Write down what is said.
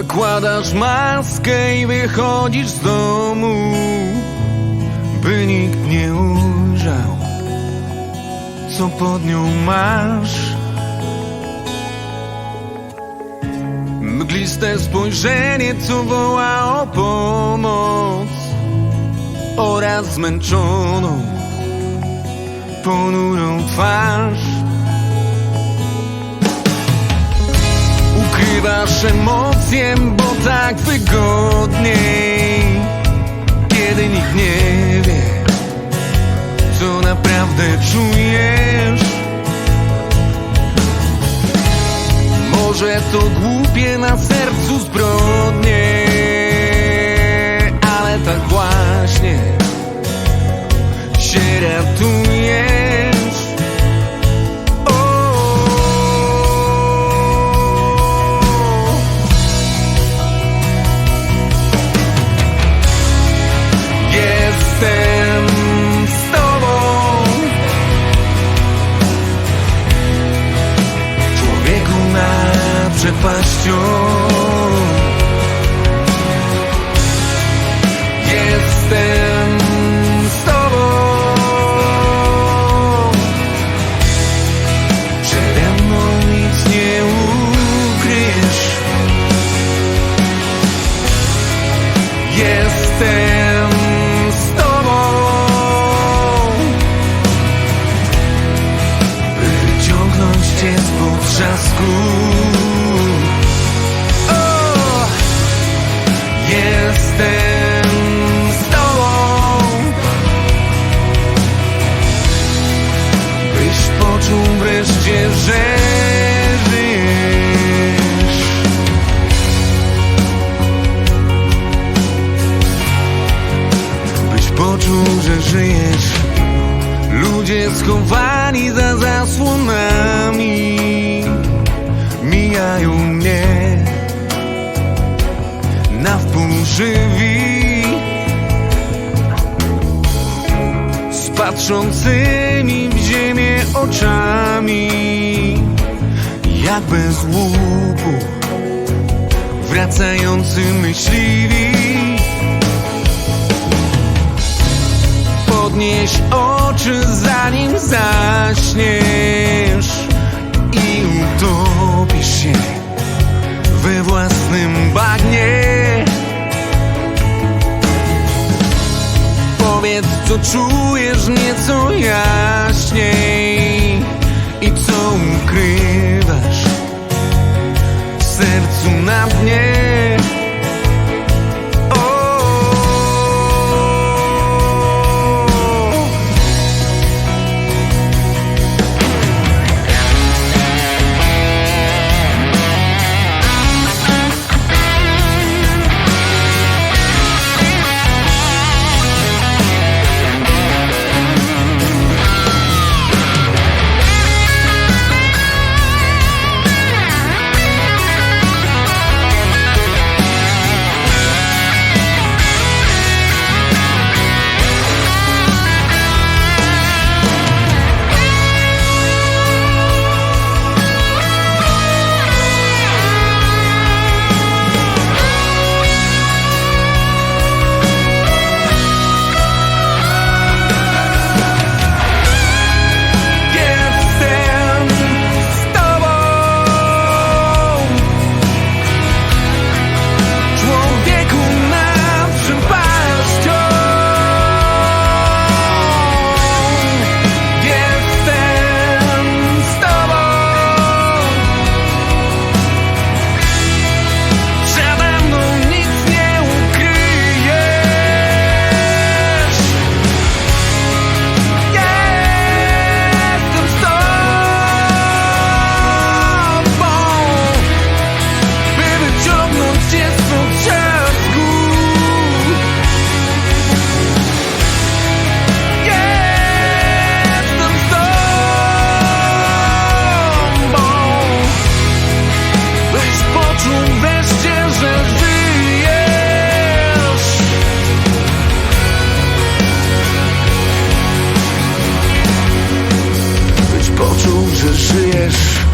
Zakładasz maskę i wychodzisz z domu, by nikt nie ujrzał, co pod nią masz. Mgliste spojrzenie, co woła o pomoc oraz zmęczoną, ponurą twarz. Ukrywasz emocje, bo tak wygodniej, kiedy nikt nie wie, co naprawdę czujesz. Może to głupie na sercu zbrodnie, z potrzasku O! Jestem z tobą. Byś poczuł wreszcie, że Byś poczuł, że żyjesz. Ludzie schowani za patrzącymi w ziemię oczami Jak bez łupu Wracający myśliwi. Podnieś oczy zanim zaśniesz to czujesz nieco jaśniej. I co ukrywasz w sercu na dnie żyjesz.